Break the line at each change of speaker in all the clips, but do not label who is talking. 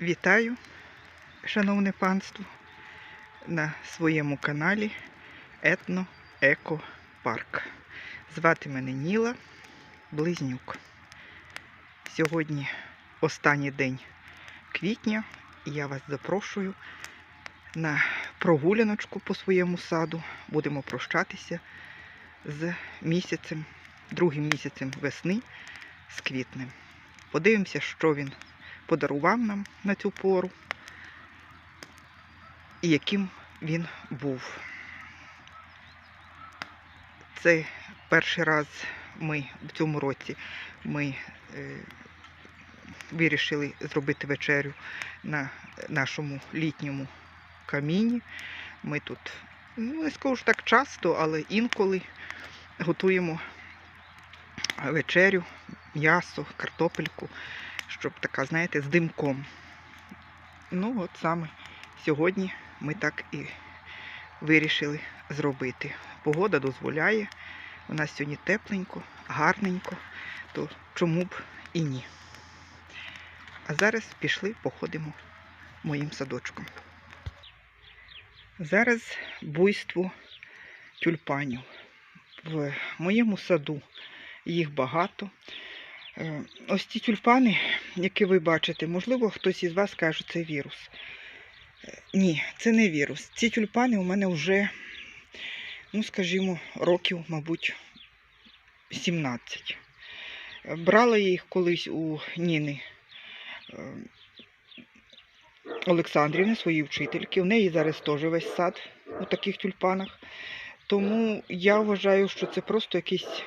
Вітаю, шановне панство, на своєму каналі Етно Еко Парк. Звати мене Ніла Близнюк. Сьогодні останній день квітня, і я вас запрошую на прогуляночку по своєму саду. Будемо прощатися з місяцем, другим місяцем весни, з квітнем. Подивимося, що він подарував нам на цю пору і яким він був. Це перший раз ми в цьому році ми е, вирішили зробити вечерю на нашому літньому каміні. Ми тут, ну не скажу що так часто, але інколи готуємо вечерю, м'ясо, картопельку щоб така, знаєте, з димком. Ну, от саме сьогодні ми так і вирішили зробити. Погода дозволяє. У нас сьогодні тепленько, гарненько, то чому б і ні. А зараз пішли, походимо моїм садочком. Зараз буйство тюльпанів. В моєму саду їх багато. Е, Ось ці тюльпани, які ви бачите, можливо, хтось із вас каже, що це вірус. Е, Ні, це не вірус. Ці тюльпани у мене вже, ну, скажімо, років, мабуть, 17. Е, Брала я їх колись у Ніни е, Олександрівни, своїй вчительки. У неї зараз теж весь сад у таких тюльпанах. Тому я вважаю, що це просто якийсь,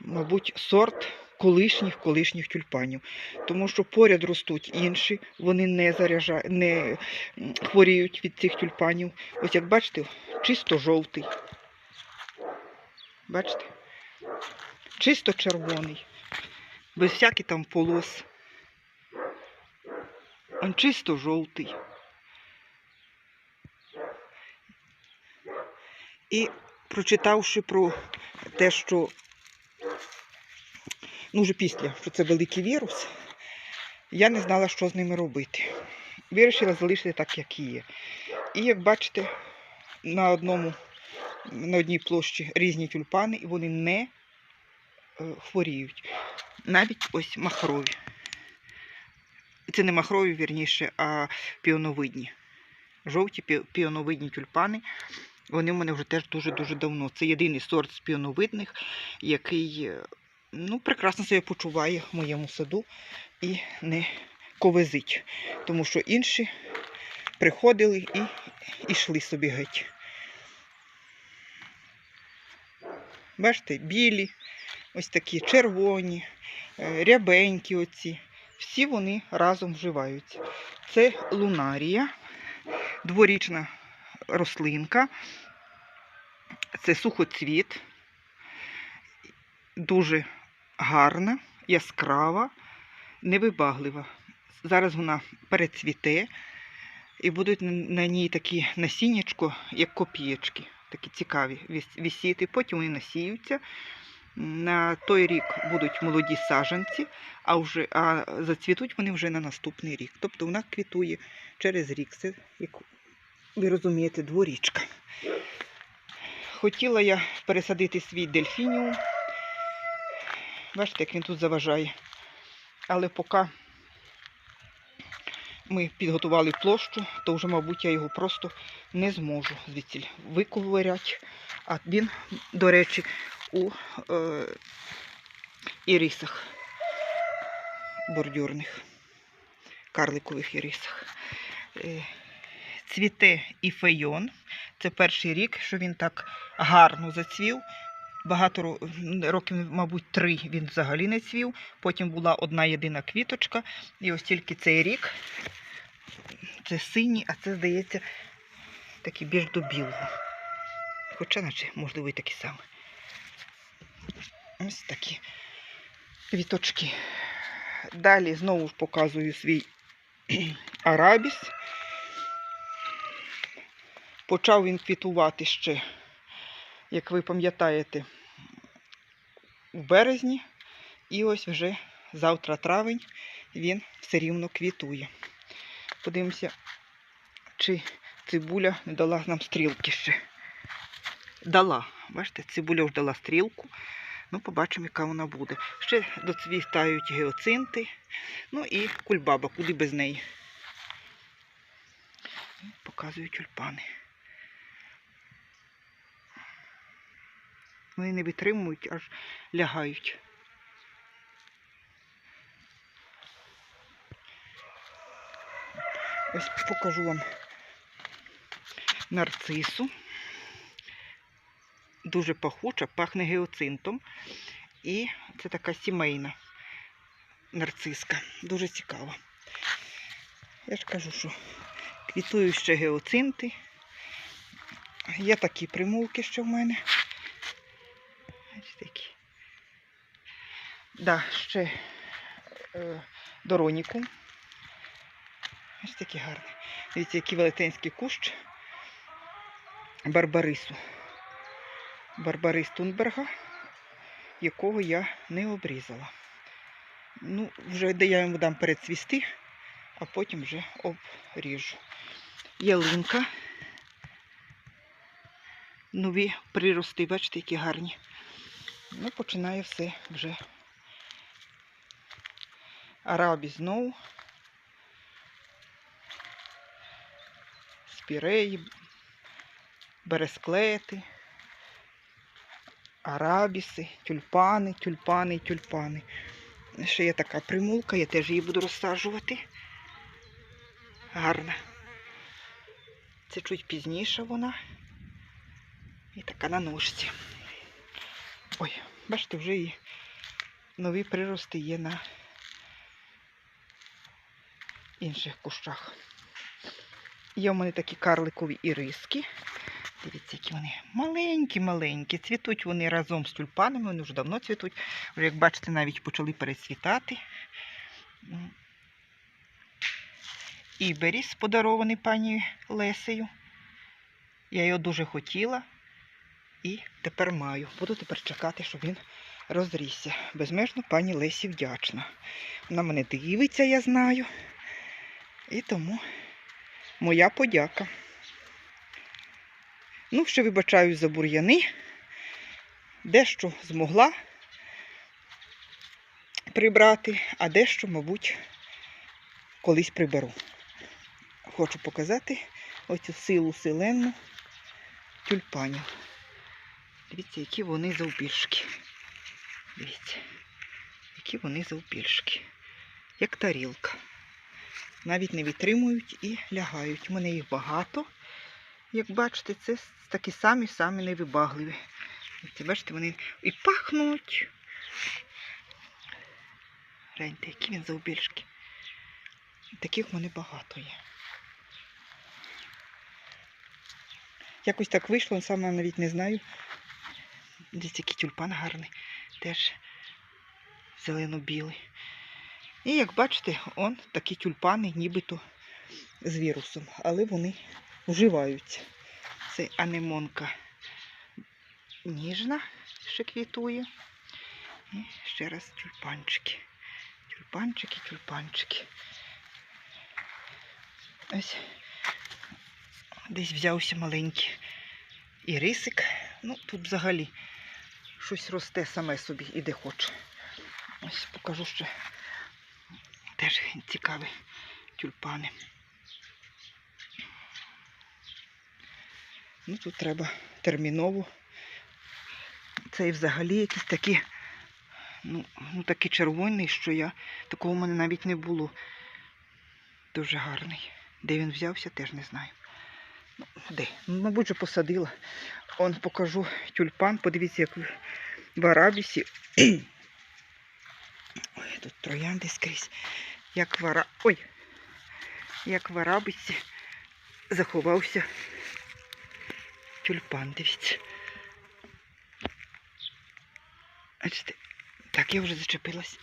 мабуть, сорт колишніх колишніх тюльпанів. Тому що поряд ростуть інші, вони не заряжа... не хворіють від цих тюльпанів. Ось як бачите, чисто жовтий. Бачите? Чисто червоний. Без всяких там полос. Он чисто жовтий. І прочитавши про те, що ну вже після, що це великий вірус, я не знала, що з ними робити. Вирішила залишити так, як є. І як бачите, на одному, на одній площі різні тюльпани, і вони не е, хворіють. Навіть ось махрові. Це не махрові, вірніше, а піоновидні. Жовті піоновидні тюльпани. Вони в мене вже теж дуже-дуже давно. Це єдиний сорт з піоновидних, який е, ну, прекрасно себе почуває в моєму саду і не ковизить. Тому що інші приходили і йшли собі геть. Бачите, білі, ось такі червоні, е, рябенькі оці. Всі вони разом вживаються. Це лунарія, дворічна рослинка. Це сухоцвіт, дуже гарна, яскрава, невибаглива. Зараз вона перецвіте і будуть на- ній такі насіннячко, як копієчки, такі цікаві висіти. Потім вони насіються. На той рік будуть молоді саджанці, а вже а зацвітуть вони вже на наступний рік. Тобто вона квітує через рік. Це, як ви розумієте, дворічка. Хотіла я пересадити свій дельфініум. Бачите, як він тут заважає. Але поки ми підготували площу, то вже, мабуть, я його просто не зможу звідси виковиряти. А він, до речі, у е, ірисах бордюрних, карликових ірисах. Е, цвіте і фейон. Це перший рік, що він так гарно зацвів. Багато років, мабуть, три він взагалі не цвів. Потім була одна єдина квіточка. І ось тільки цей рік це синій, а це, здається, такий більш до білого. Хоча, наче, можливо, і такі самі. Ось такі квіточки. Далі знову ж показую свій арабіс. Почав він квітувати ще, як ви пам'ятаєте, у березні. І ось вже завтра травень він все рівно квітує. Подивимося, чи цибуля не дала нам стрілки ще. Дала. Бачите, цибуля вже дала стрілку. Ну, побачимо, яка вона буде. Ще доцвітають геоцинти. Ну і кульбаба, куди без неї. Показую тюльпани. Вони не витримують, аж лягають. Ось покажу вам нарцису. Дуже пахуча, пахне геоцинтом. І це така сімейна нарциска. Дуже цікава. Я ж кажу, що квітують ще геоцинти. Є такі примулки, що в мене. Ось такі. Да, ще е, дороніку. Ось такі гарні. Дивіться, який велетенський кущ барбарису. Барбарис Тунберга, якого я не обрізала. Ну, вже я йому дам перецвісти, а потім вже обріжу. Ялинка. Нові прирости, бачите, які гарні. Ну, починає все вже. Арабі знову. Спіреї, бересклети, арабіси, тюльпани, тюльпани, тюльпани. Ще є така примулка, я теж її буду розсаджувати. Гарна. Це чуть пізніше вона. І така на ножці. Ой, бачите, вже і нові прирости є на інших кущах. Є в мене такі карликові іриски. Дивіться, які вони маленькі-маленькі. Цвітуть вони разом з тюльпанами, вони вже давно цвітуть. Вже, як бачите, навіть почали перецвітати. Іберіс подарований пані Лесею. Я його дуже хотіла і тепер маю. Буду тепер чекати, щоб він розрісся. Безмежно пані Лесі вдячна. Вона мене дивиться, я знаю. І тому моя подяка. Ну, ще вибачаю за бур'яни. Дещо змогла прибрати, а дещо, мабуть, колись приберу. Хочу показати оцю силу силенну тюльпанів. Дивіться, які вони завбільшки. Дивіться, які вони завбільшки. Як тарілка. Навіть не витримують і лягають. У мене їх багато. Як бачите, це такі самі-самі невибагливі. Бачите, вони і пахнуть. Гляньте, які він завбільшки. Таких в мене багато є. Якось так вийшло, саме навіть не знаю. Дивіться, який тюльпан гарний. Теж зелено-білий. І як бачите, он такі тюльпани, нібито з вірусом, але вони вживаються. Це анемонка ніжна, ще квітує. І ще раз тюльпанчики. Тюльпанчики, тюльпанчики. Ось десь взявся маленький ірисик. Ну, тут взагалі щось росте саме собі і де хоче. Ось покажу ще теж цікаві тюльпани. Ну, тут треба терміново. Цей взагалі якийсь такий, ну, ну такий червоний, що я такого в мене навіть не було. Дуже гарний. Де він взявся, теж не знаю. Ну, де? Ну, мабуть, вже посадила. Он покажу тюльпан. Подивіться, як в арабісі. Ой, тут троянди скрізь. Як в ара... Ой! Як в арабісі заховався тюльпан, дивіться. Так, я вже зачепилась.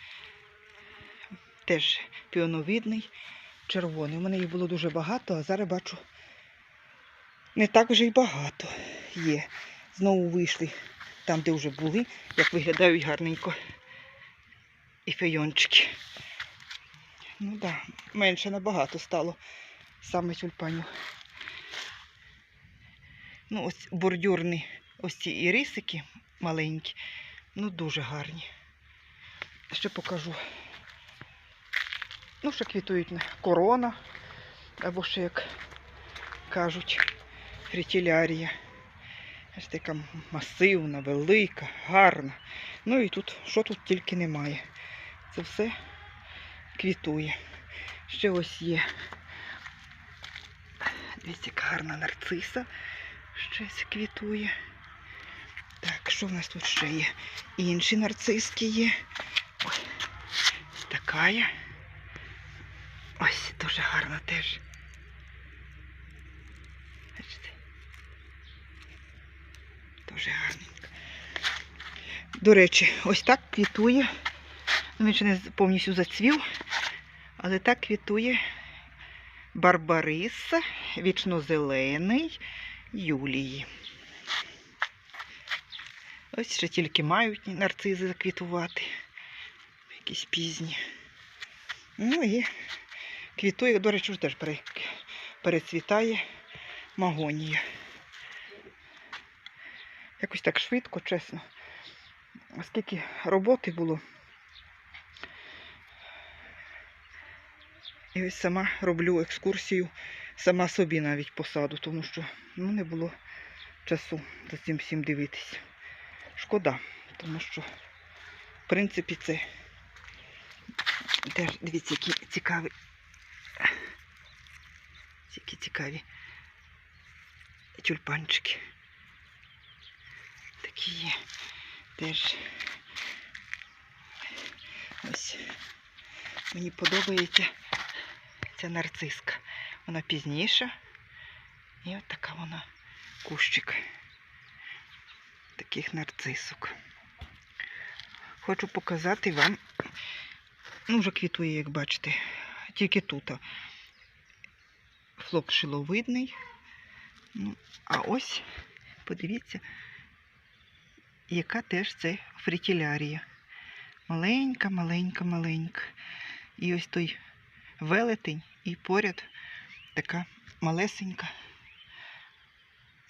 Теж піоновидний, червоний. У мене їх було дуже багато, а зараз бачу, не так вже й багато є. Знову вийшли там, де вже були, як виглядають гарненько і фейончики. Ну так, да, менше набагато стало саме тюльпанів. Ну, ось бордюрні, ось ці ірисики маленькі, ну дуже гарні. Ще покажу. Ну, ще квітують корона, або ще, як кажуть, фрітілярія. Така масивна, велика, гарна. Ну і тут, що тут тільки немає. Це все квітує. Ще ось є. Дивіться, яка гарна нарциса. Щось квітує. Так, що в нас тут ще є? Інші нарциски є. Ой, ось така. Ось дуже гарна теж. Бачите? Дуже гарненько. До речі, ось так квітує. Ну, Він ще не повністю зацвів, але так квітує Барбарис, вічнозелений Юлії. Ось ще тільки мають нарцизи заквітувати. Якісь пізні. Ну і квітує, до речі, теж перецвітає магонія. Якось так швидко, чесно. Скільки роботи було. І ось сама роблю екскурсію, сама собі навіть посаду, тому що ну, не було часу за цим всім дивитися. Шкода, тому що, в принципі, це теж дивіться, які цікаві. Які цікаві тюльпанчики. Такі є. Теж ось мені подобається ця нарциска. Вона пізніша. І от така вона кущик таких нарцисок. Хочу показати вам, ну, вже квітує, як бачите, тільки тут. Флок шиловидний. Ну, а ось, подивіться, яка теж це фрітілярія. Маленька, маленька, маленька. І ось той велетень, і поряд така малесенька,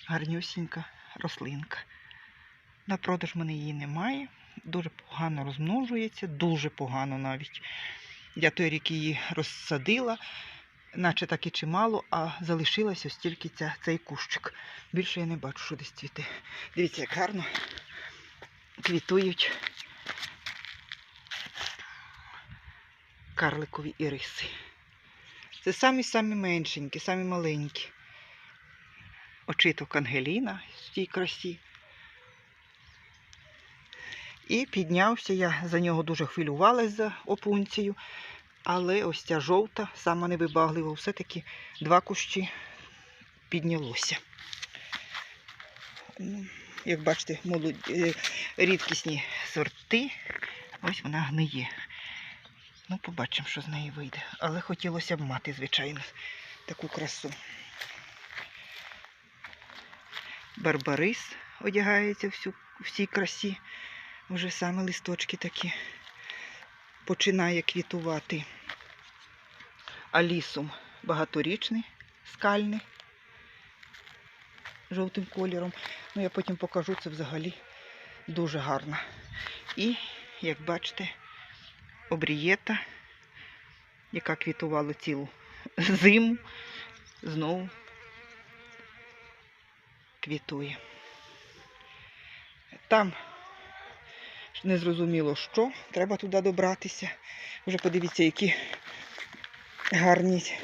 гарнюсінька рослинка. На продаж мене її немає. Дуже погано розмножується, дуже погано навіть. Я той рік її розсадила, наче так і чимало, а залишилась ось тільки ця, цей кущик. Більше я не бачу, що десь цвіте. Дивіться, як гарно квітують карликові іриси. Це самі-самі меншенькі, самі маленькі. Очиток Ангеліна в тій красі. І піднявся я, за нього дуже хвилювалася за опунцію, але ось ця жовта, сама невибаглива, все-таки два кущі піднялося. Ну, Як бачите, молоді, е, рідкісні сорти, ось вона гниє. Ну, побачимо, що з неї вийде. Але хотілося б мати, звичайно, таку красу. Барбарис одягається всю, в цій красі. Вже саме листочки такі починає квітувати. Алісум багаторічний, скальний, жовтим кольором. Ну, я потім покажу це взагалі дуже гарно. І, як бачите, обрієта, яка квітувала цілу зиму, знову квітує. Там не зрозуміло що, треба туди добратися. Вже подивіться, які гарні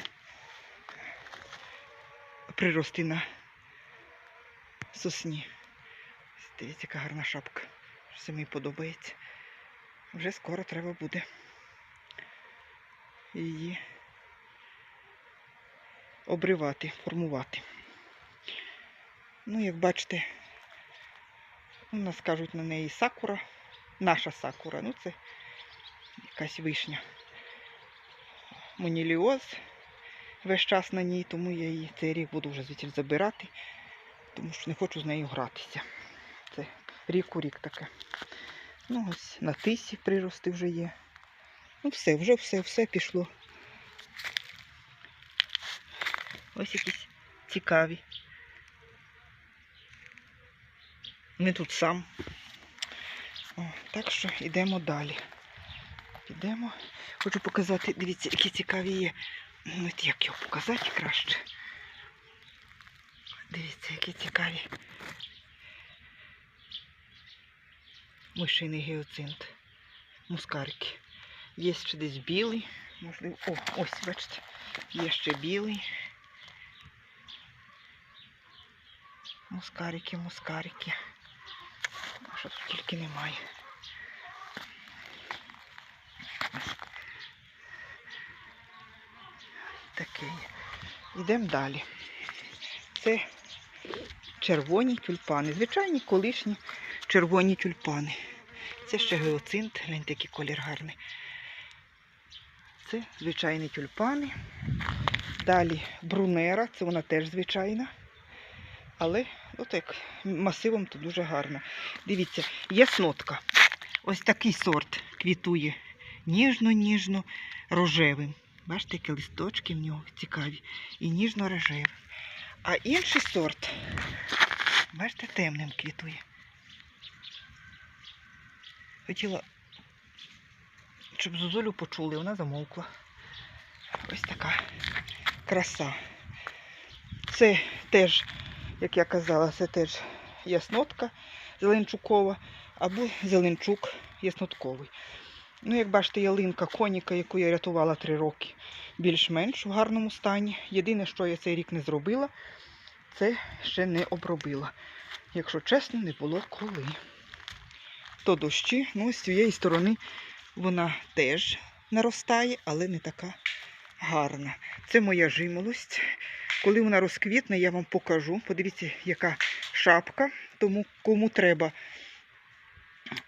прирости на сосні. Дивіться, яка гарна шапка. Все мені подобається. Вже скоро треба буде її обривати, формувати. Ну, як бачите, у нас кажуть на неї сакура, наша сакура, ну це якась вишня. Моніліоз весь час на ній, тому я її цей рік буду вже звідти забирати, тому що не хочу з нею гратися. Це рік у рік таке. Ну, ось на тисі прирости вже є. Ну, все, вже все, все пішло. Ось якісь цікаві. Не тут сам. О, так що йдемо далі. Підемо. Хочу показати, дивіться, які цікаві є. Ну, як його показати краще. Дивіться, які цікаві. Мишиний геоцинт. Мускарики. Є ще десь білий. Можливо. О, ось, бачите. Є ще білий. Мускарики, мускарики. Що тут тільки немає. Таке є. Йдемо далі. Це червоні тюльпани. Звичайні колишні червоні тюльпани. Це ще геоцинт, гляньте, який колір гарний. Це звичайні тюльпани. Далі брунера, це вона теж звичайна. Але от як масивом то дуже гарно. Дивіться, яснотка. Ось такий сорт квітує ніжно-ніжно рожевим. Бачите, які листочки в нього цікаві. І ніжно-рожевий. А інший сорт, бачите, темним квітує. Хотіла, щоб Зозулю почули, вона замовкла. Ось така краса. Це теж, як я казала, це теж яснотка зеленчукова або зеленчук яснотковий. Ну, як бачите, ялинка коніка, яку я рятувала три роки, більш-менш в гарному стані. Єдине, що я цей рік не зробила, це ще не обробила. Якщо чесно, не було коли. То дощі, ну, з цієї сторони вона теж наростає, але не така гарна. Це моя жимолость. Коли вона розквітне, я вам покажу. Подивіться, яка шапка. Тому кому треба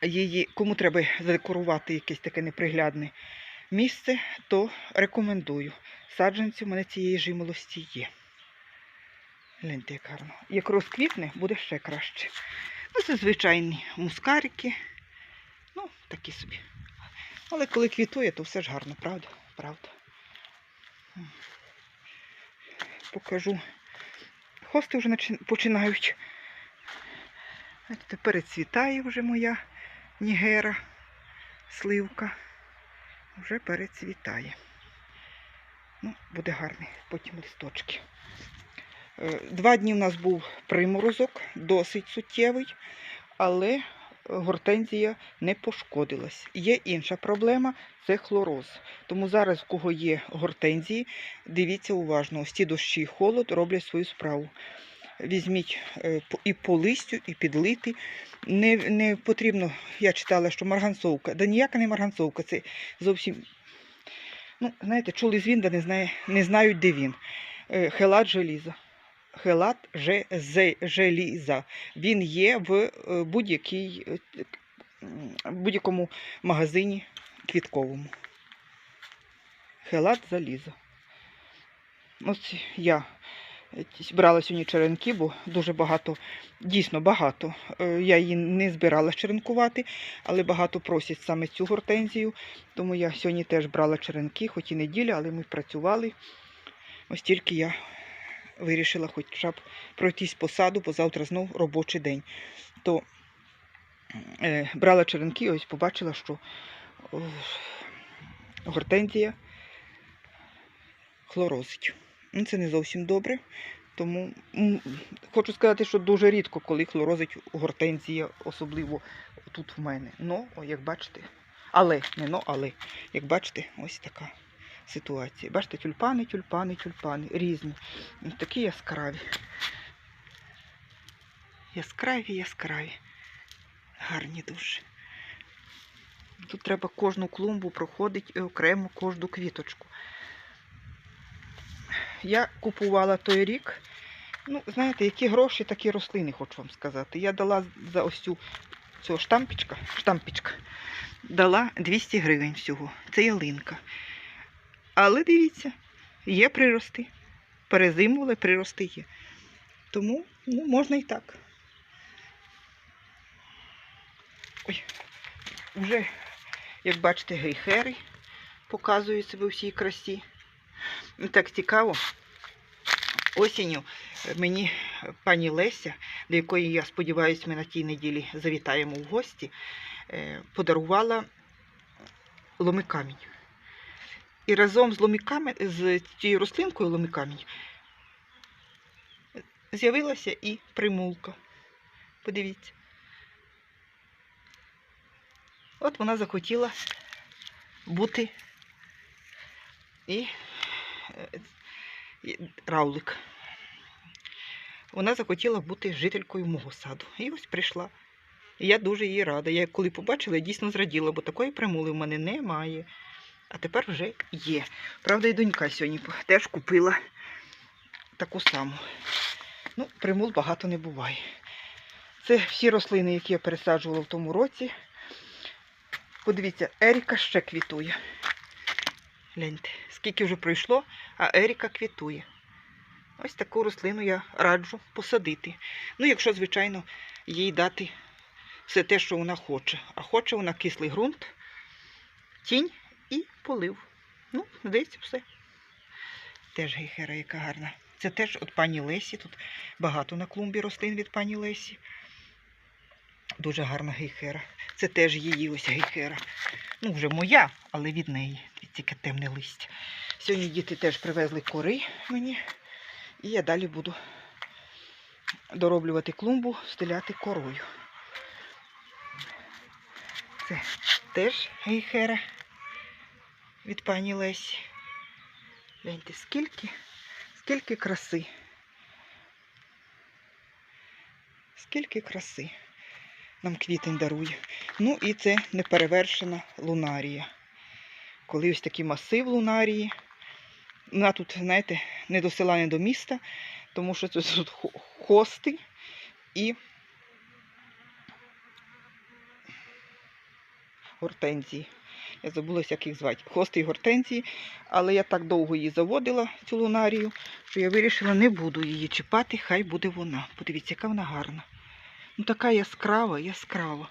її, кому треба задекорувати якесь таке неприглядне місце, то рекомендую. Саджанці в мене цієї жимолості є. Гляньте, як гарно. Як розквітне, буде ще краще. Ну, це звичайні мускарики. Ну, такі собі. Але коли квітує, то все ж гарно, правда? Правда. Покажу. Хости вже починають. Бачите, перецвітає вже моя нігера, сливка. Вже перецвітає. Ну, буде гарний, потім листочки. Е, Два дні у нас був приморозок, досить суттєвий, але гортензія не пошкодилась. Є інша проблема це хлороз. Тому зараз, в кого є гортензії, дивіться уважно, ось ці дощі і холод роблять свою справу. Візьміть е, і по листю, і підлити. Не, не потрібно, я читала, що марганцовка. Да ніяка не марганцовка, це зовсім. Ну, знаєте, чули з він, да не, знає, не знають, де він. Е, Хелат желіза. Хелат же, желіза. Він є в е, будь-якій, е, будь-якому магазині квітковому. Хелат залізо. Ось я е, брала сьогодні черенки, бо дуже багато, дійсно багато. Я її не збирала черенкувати, але багато просять саме цю гортензію. Тому я сьогодні теж брала черенки, хоч і неділя, але ми працювали. Ось тільки я вирішила хоча б пройтись по саду, бо завтра знов робочий день. То е, брала черенки, ось побачила, що о, гортензія хлорозить. Ну, Це не зовсім добре. Тому хочу сказати, що дуже рідко, коли хлорозить гортензія, особливо тут в мене. Ну, як бачите, але, не но, але, як бачите, ось така ситуація. Бачите, тюльпани, тюльпани, тюльпани, різні. Ось Такі яскраві. Яскраві, яскраві. Гарні дуже. Тут треба кожну клумбу проходити окремо кожну квіточку. Я купувала той рік. Ну, знаєте, які гроші, такі рослини, хочу вам сказати. Я дала за ось цю цього штампічка, штампічка, дала 200 гривень всього. Це ялинка. Але дивіться, є прирости. Перезимували, прирости є. Тому ну, можна і так. Ой, вже, як бачите, гейхери показують себе у всій красі. Так цікаво. Осінню е, мені пані Леся, до якої, я сподіваюся, ми на тій неділі завітаємо в гості, е, подарувала ломикамінь. І разом з ломиками, з цією рослинкою ломикамінь з'явилася і примулка. Подивіться. От вона захотіла бути і, е, і равлик. Вона захотіла бути жителькою мого саду. І ось прийшла. І я дуже їй рада. Я коли побачила, я дійсно зраділа, бо такої примули в мене немає. А тепер вже є. Правда, і донька сьогодні теж купила таку саму. Ну, примул багато не буває. Це всі рослини, які я пересаджувала в тому році. Подивіться, Еріка ще квітує. Гляньте, скільки вже пройшло, а Еріка квітує. Ось таку рослину я раджу посадити. Ну, якщо, звичайно, їй дати все те, що вона хоче. А хоче вона кислий ґрунт, тінь і полив. Ну, здається, все. Теж гейхера, яка гарна. Це теж від пані Лесі. Тут багато на клумбі рослин від пані Лесі. Дуже гарна гейхера. Це теж її ось гейхера. Ну, вже моя, але від неї. Тільки темне листя. Сьогодні діти теж привезли кори мені. І я далі буду дороблювати клумбу, стиляти корою. Це теж гейхера від пані Лесі. Гляньте, скільки, скільки краси. Скільки краси нам квітень дарує. Ну і це неперевершена лунарія. Коли ось такий масив лунарії. Вона тут, знаєте, не до села, не до міста, тому що це тут хости і гортензії. Я забулася, як їх звати. Хости гортензії. Але я так довго її заводила, цю лунарію, що я вирішила, не буду її чіпати, хай буде вона. Подивіться, яка вона гарна. Ну така яскрава, яскрава.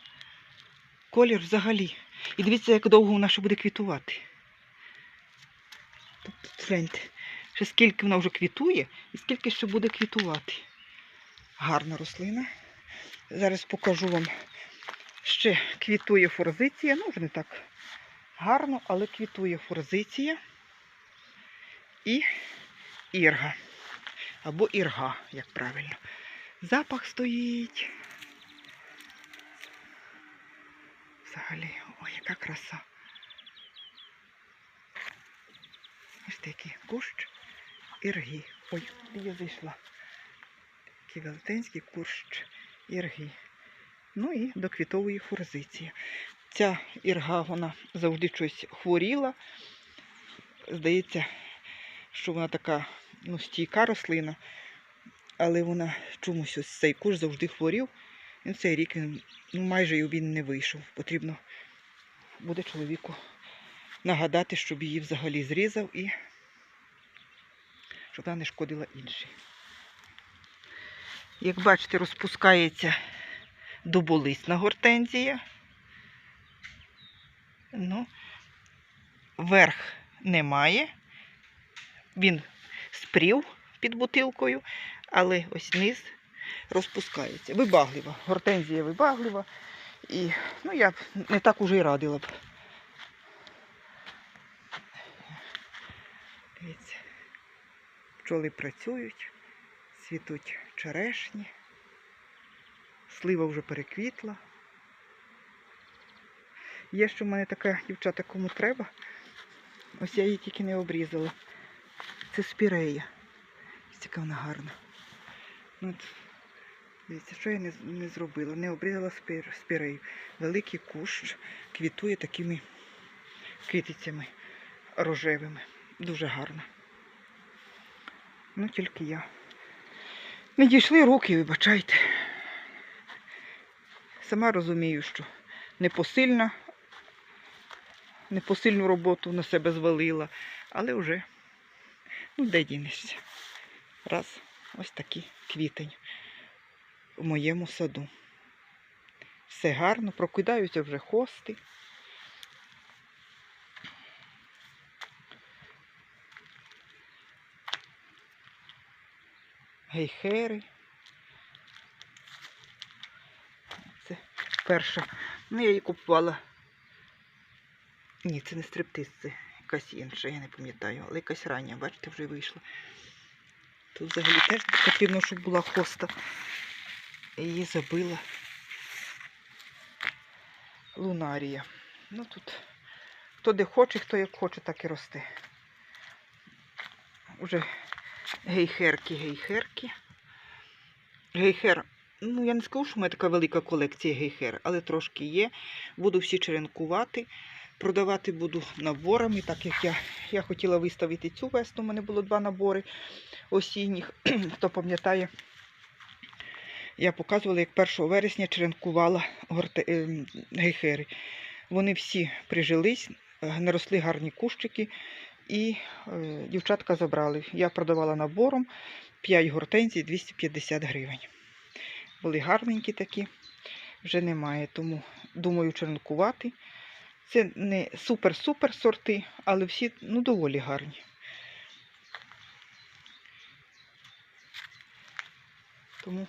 Колір взагалі. І дивіться, як довго вона ще буде квітувати. Гляньте, ще скільки вона вже квітує і скільки ще буде квітувати. Гарна рослина. Зараз покажу вам. Ще квітує форзиція. Ну, вже не так гарно, але квітує форзиція і ірга. Або ірга, як правильно. Запах стоїть. Взагалі, ой, яка краса. Ось такий кущ ірги. Ой, я зайшла. Такий велетенський кущ ірги. Ну і до квітової форзиції. Ця ірга, вона завжди щось хворіла. Здається, що вона така ну, стійка рослина, але вона чомусь ось цей кущ завжди хворів. І цей рік він ну, майже він не вийшов. Потрібно буде чоловіку нагадати, щоб її взагалі зрізав і щоб вона не шкодила іншій. Як бачите, розпускається доболисна гортензія. Ну, верх немає. Він спрів під бутилкою, але ось низ розпускається. Вибаглива. Гортензія вибаглива. І ну, я б не так уже й радила б. Дивіться, пчоли працюють, цвітуть черешні, слива вже переквітла. Є ще в мене така дівчата, кому треба. Ось я її тільки не обрізала. Це спірея. Ось яка вона гарна. Ну, от, дивіться, що я не, не зробила? Не обрізала спір, спірею. Великий кущ квітує такими квітицями рожевими. Дуже гарно. Ну, тільки я. Не дійшли руки, вибачайте. Сама розумію, що непосильна, непосильну роботу на себе звалила, але вже, ну, де дінешся. Раз, ось такий квітень у моєму саду. Все гарно, прокидаються вже хости. гейхери. Це перша. Ну, я її купувала. Ні, це не стриптиз, це якась інша, я не пам'ятаю, але якась рання, бачите, вже вийшла. Тут взагалі теж потрібно, щоб була хоста. Її забила лунарія. Ну тут хто де хоче, хто як хоче, так і росте. Уже гейхерки, гейхерки. Гейхер. Ну, я не скажу, що в мене така велика колекція гейхер, але трошки є. Буду всі черенкувати. Продавати буду наборами, так як я, я хотіла виставити цю весну. У мене було два набори осінніх. Хто пам'ятає, я показувала, як 1 вересня черенкувала горте... е, гейхери. Вони всі прижились, наросли гарні кущики, і е, дівчатка забрали. Я продавала набором 5 гортензій 250 гривень. Були гарненькі такі, вже немає, тому думаю черенкувати. Це не супер-супер сорти, але всі ну, доволі гарні. Тому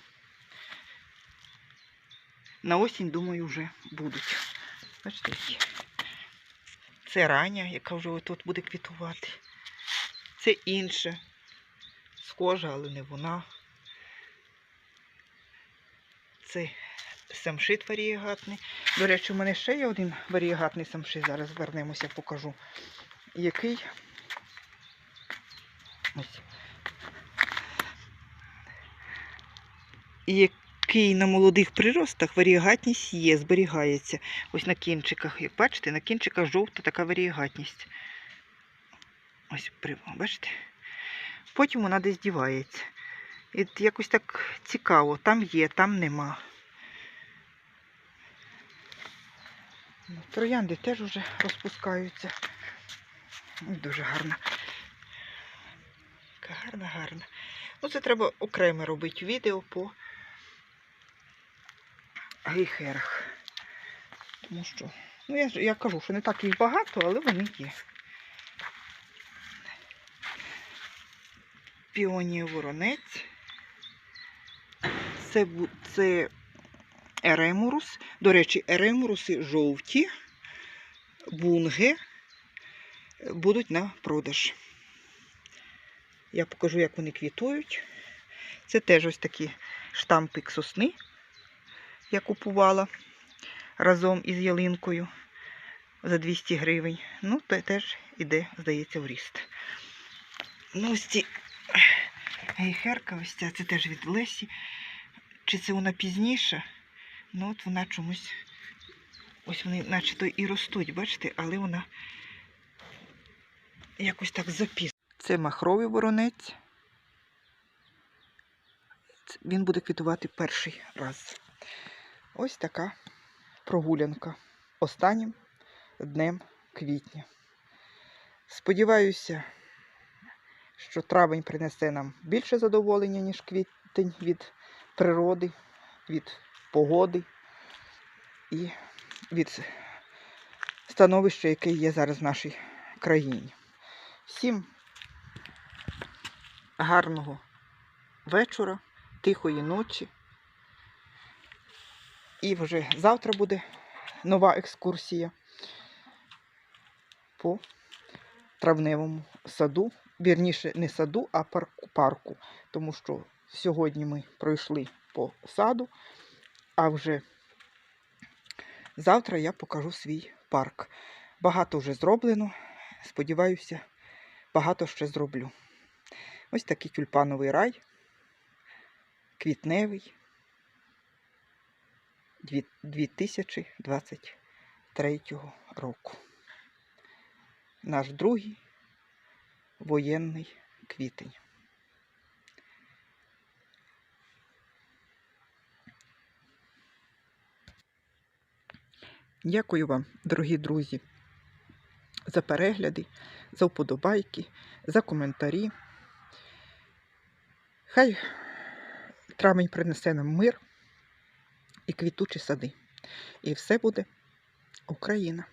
на осінь, думаю, вже будуть. Бачите. Це рання, яка вже тут буде квітувати. Це інше. Схожа, але не вона. Це самшит варієгатний. До речі, у мене ще є один варієгатний самшит. Зараз вернемося, покажу. Який. Ось. Який на молодих приростах варієгатність є, зберігається. Ось на кінчиках. Бачите, на кінчиках жовта така варієгатність. Ось, бачите? Потім вона десь дівається. І якось так цікаво, там є, там нема. Троянди теж вже розпускаються. Дуже гарна. Яка гарна, гарна. Ну, це треба окремо робити відео по гейхерах. Тому що, ну я, я кажу, що не так їх багато, але вони є. Піонія воронець. Це, це еремурус. До речі, еремуруси жовті, бунги будуть на продаж. Я покажу, як вони квітують. Це теж ось такі штампик сосни. Я купувала разом із ялинкою за 200 гривень. Ну, те теж іде, здається, в ріст. Ну, ось ці гейхерка, ось ця, це теж від Лесі. Чи це вона пізніша? Ну, от вона чомусь. Ось вони начебто і ростуть, бачите, але вона якось так запізно. Це махровий воронець. Він буде квітувати перший раз. Ось така прогулянка останнім днем квітня. Сподіваюся, що травень принесе нам більше задоволення, ніж квітень від природи, від погоди і від становища, яке є зараз в нашій країні. Всім гарного вечора, тихої ночі. І вже завтра буде нова екскурсія по травневому саду. Вірніше, не саду, а парку, парку. Тому що сьогодні ми пройшли по саду, а вже завтра я покажу свій парк. Багато вже зроблено. Сподіваюся, багато ще зроблю. Ось такий тюльпановий рай, квітневий. 2023 року. Наш другий воєнний квітень. Дякую вам, дорогі друзі, за перегляди, за вподобайки, за коментарі. Хай травень принесе нам мир і квітучі сади. І все буде Україна.